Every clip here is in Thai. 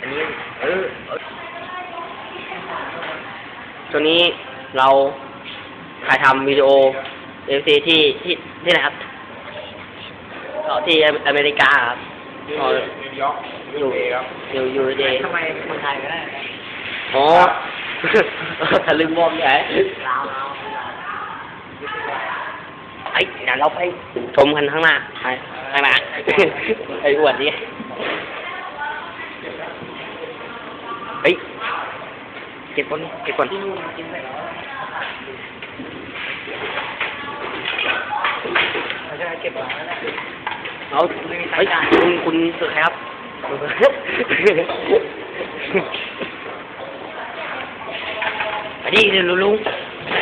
อันนี้เออเออตัวนี้เราถ่ายทำวิดีโอเอฟซีที่ที่ที่ไหนครับก็ที่อเมริกาครับอ๋อนิวยอร์กยูเอครับอยู่อยู่เดทำไมคนไทยไม่ได้อ๋อทะลึงมองใหญ่ลาวลาวไอ้เดี๋ยวเราไปชมกันข้างหน้าไปข้างหน้าไอ้อวดดิเฮ้ยเก็บก่อนเก็บก่อนที่นู่นกินไปแล้วไม่ใช่เก็บไว้แล้วเอาเฮ้ยคุณคุณคือใครครับไปดิเดี๋ยวลุงไหน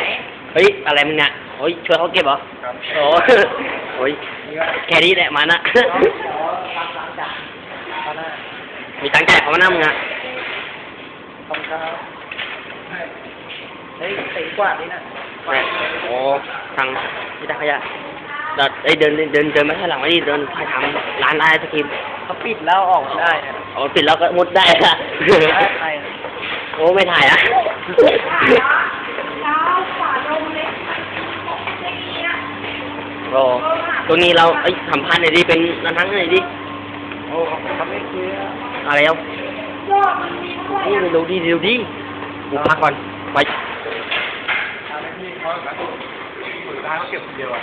เฮ้ย อะไรมึงเนี่ยโอ้ยช่วยเขาเก็บเหรอครับโอ้โอ้ยแค่นี้แหละมันอะขอล้างล้างจานตอนนั้นมีตังค์จ่ายเขามานั่งมึงอะ ขอบคุณครับเฮ้ยตีกว่านี่นะโอ้ทางที่ตาขยะเดินเอ้ยเดินเดินเดินเดินมาข้างหลังมาดิเดินไปทำร้านไอศครีมเขาปิดแล้วออกไม่ได้เนี่ยอ๋อปิดแล้วก็มุดได้ละใครโอ้ไม่ถ่ายอะแล้วฝาลมเล็กของเจ๊เนี่ยโอ้ตัวนี้เราเอ้ยสัมพันธ์หน่อยดิเป็นนันทั้งหน่อยดิโอ้เขาไม่คุยอะอะไรเอายอดมั นมีด้วยนี่อะดูดิดูดิกูพักก่อน ไปอะไรที่เขาแบบสุดท้ายเขาเก็บคนเดียวอะ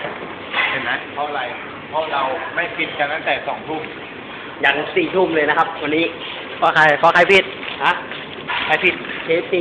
เห็นไหมเพราะอะไร เพราะเราไม่ปิดกันตั้งแต่สองทุ่มยันสี่ทุ่มเลยนะครับ วันนี้เพราะใครเพราะใครผิดฮะใครผิดเคฟซี